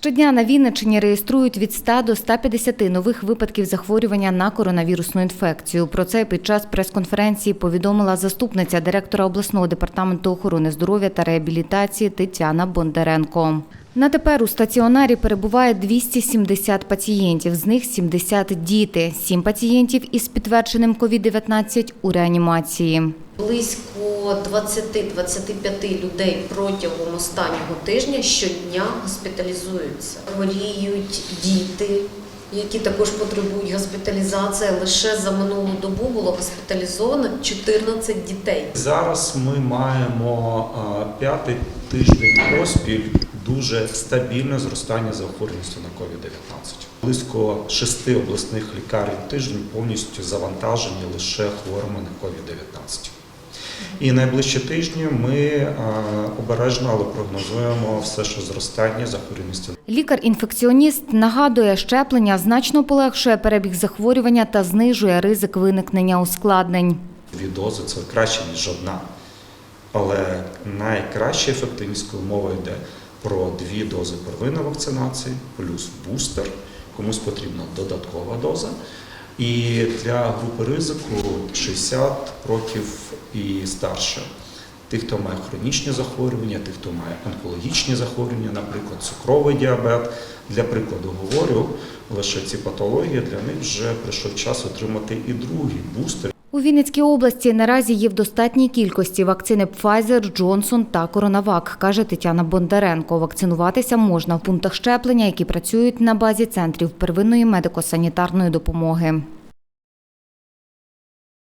Щодня на Вінниччині реєструють від 100 до 150 нових випадків захворювання на коронавірусну інфекцію. Про це під час прес-конференції повідомила заступниця директора обласного департаменту охорони здоров'я та реабілітації Тетяна Бондаренко. На тепер у стаціонарі перебуває 270 пацієнтів, з них 70 – діти, 7 пацієнтів із підтвердженим COVID-19 у реанімації. Близько 20-25 людей протягом останнього тижня щодня госпіталізуються. Хворіють діти, які також потребують госпіталізації. Лише за минулу добу було госпіталізовано 14 дітей. Зараз ми маємо п'ятий тиждень поспіль дуже стабільне зростання захворюваності на COVID-19. Близько шести обласних лікарень тиждень повністю завантажені лише хворими на COVID-19. І найближчі тижні ми обережно, але прогнозуємо все ж зростання захворюваності Лікар-інфекціоніст нагадує, щеплення значно полегшує перебіг захворювання та знижує ризик виникнення ускладнень. Дві дози це краще, ніж одна. Але найкраща ефективність, коли мова йде про дві дози первинної вакцинації, плюс бустер, комусь потрібна додаткова доза. І для групи ризику 60 років і старше. Тих, хто має хронічні захворювання, тих, хто має онкологічні захворювання, наприклад, цукровий діабет. Для прикладу говорю, лише ці патології для них вже прийшов час отримати і другий бустер. У Вінницькій області наразі є в достатній кількості вакцини Pfizer, Johnson та Коронавак, каже Тетяна Бондаренко. Вакцинуватися можна в пунктах щеплення, які працюють на базі центрів первинної медико-санітарної допомоги.